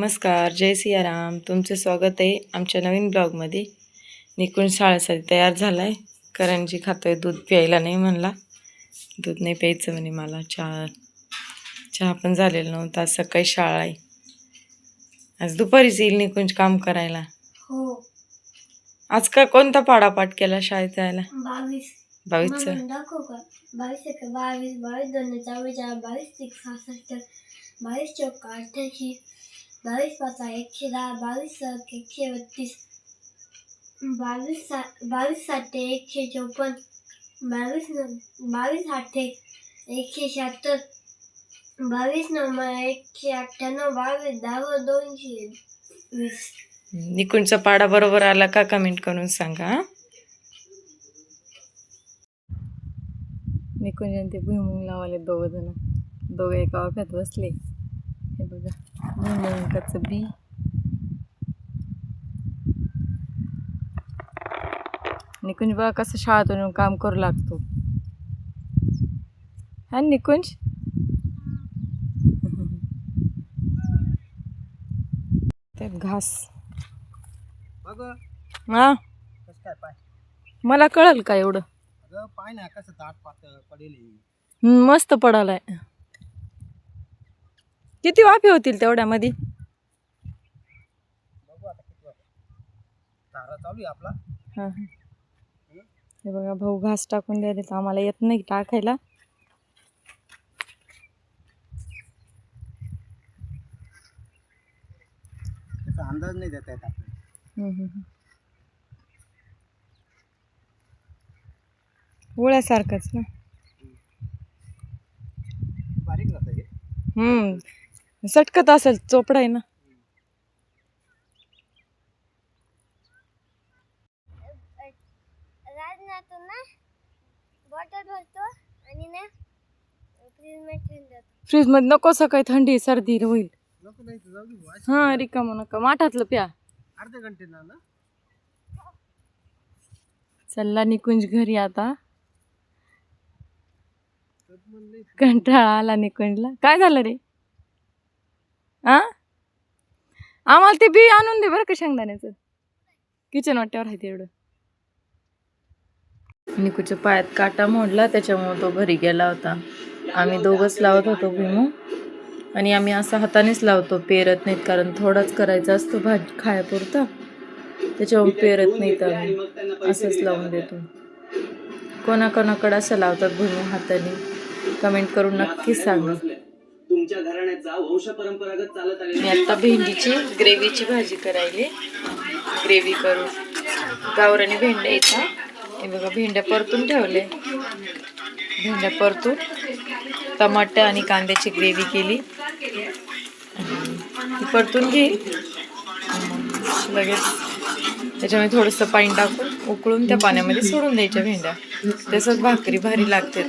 नमस्कार जय सियाराम तुमचे स्वागत आहे आमच्या नवीन ब्लॉगमध्ये निकुंज शाळेसाठी तयार झाला आहे करंजी खातोय दूध प्यायला नाही म्हणला दूध नाही प्यायचं म्हणे मला चहा चहा पण झालेला नव्हता आज सकाळी शाळा आहे आज दुपारीच येईल निकुंज काम करायला हो आज का कोणता पाडापाठ केला शाळेत जायला बावीस बावीसचा बावीस बावीस बावीस दोन बावीस बावीस चौक अठ्ठ्याऐंशी बावीस पाच एकशे दहा बावीस सहा एकशे बत्तीस बावीस सा बावीस सात एकशे चौपन्न बावीस नऊ बावीस आठ एकशे शहात्तर बावीस नऊ एकशे अठ्ठ्याण्णव बावीस दहा दोनशे वीस. निकुंजचा पाडा बरोबर आला का कमेंट करून सांगा हा? निकुंज आणि ते भुईमुंग लावाले दोघ जण दोघे एका वाफ्यात बसले. हे बघा. भुईमुगाचं बी. निकुंज बघा कसं शाळेतून येऊन काम करू लागतो. हा निकुंज? त्यात घास. बघ हा? मला कळल का एवढं? पाय ना कसं ताट पातळ पडेल मस्त पडालाय. किती वाफे होतील तेवढ्यामध्ये? बघू आता किती वाजता तारा चालू आहे आपला. हा हा. हे बघा भाऊ घास टाकून द्यायला तर आम्हाला येत नाही टाकायला. त्याचा अंदाज नाही देता येत आपल्याला. हम्म, हम्म, हम्म. पोळ्यासारखंच ना. बारीक राहतं हे. हम्म. सटकत असेल चोपडा आहे ना. राजनाथून ना बॉटल भरतो आणि ना फ्रीजमध्ये ठेवून देतो. फ्रीजमध्ये नको सकाळी थंडी सर्दी होईल. हा रिकाम नका. माठातलं प्या. अर्ध्या घंटे ना ना चल्ला निकुंज घरी आता. कंटाळा आला निकुंजला. काय झालं रे? आ? आम्हाला ते बी आणून दे बरं का शेंगदाण्याचं. किचन वाट्यावर आहे तेवढं निकूच्या पायात काटा मोडला त्याच्यामुळे तो घरी गेला होता. आम्ही दोघंच लावत होतो भुईमू आणि आम्ही असं हातानेच लावतो पेरत नाहीत कारण थोडाच करायचा असतो भाजी खायापुरता. त्याच्यामुळं पेरत नाहीत आम्ही. असंच लावून देतो. कोणाकोणाकडं असं लावतात भुईमूग हाताने? कमेंट करून नक्कीच सांगा. तुमच्या घराण्याचा वंश परंपरागत चालत आलेला मी आता भेंडीची ग्रेव्हीची भाजी करायली. ग्रेव्ही करून. गावरानी भेंड्या इथं. हे बघा भेंड्या परतून ठेवले. भेंड्या परतून टमाटर आणि कांद्याची ग्रेव्ही केली. ती परतून घेईल. लगेच त्याच्यामध्ये थोडंसं पाणी टाकून उकळून त्या पाण्यामध्ये सोडून द्यायच्या भेंड्या. तसंच भाकरी भारी लागते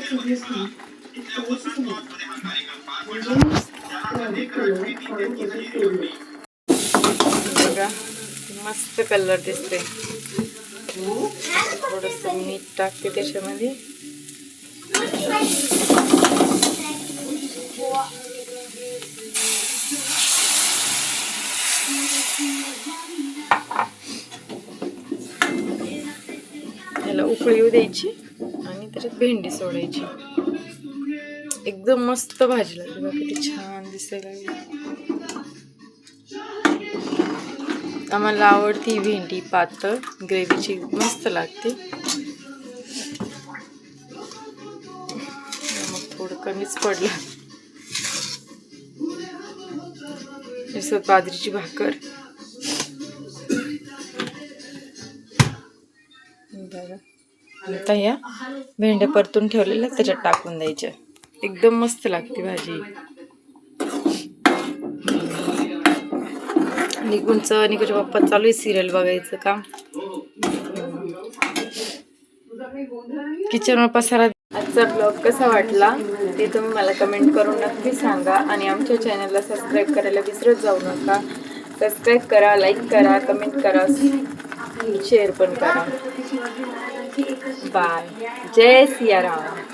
बघा मस्त कलर दिसते थोडस मीठ टाकते त्याच्यामध्ये. त्याला उकळी येऊ द्यायची आणि त्याच्यात भेंडी सोडायची. एकदम मस्त भाजी लागते बघा किती छान दिसायला लागली. आम्हाला आवडती भेंडी पातळ ग्रेव्हीची मस्त लागते. मग थोडं कमीच पडलं. बाजरीची भाकर. बरं. आता या भेंड्या परतून ठेवलेल्या त्याच्यात टाकून द्यायच्या. एकदम मस्त लागते भाजी. निकुंचं निकुंच्या पप्पा चालू आहे सिरियल बघायचं काम. किचनवर पसारा आजचा ब्लॉग कसा वाटला ते तुम्ही मला कमेंट करून नक्की सांगा आणि आमच्या चॅनलला सबस्क्राईब करायला विसरत जाऊ नका. सबस्क्राईब करा लाईक करा कमेंट करा शेअर पण करा. बाय जय सियाराम.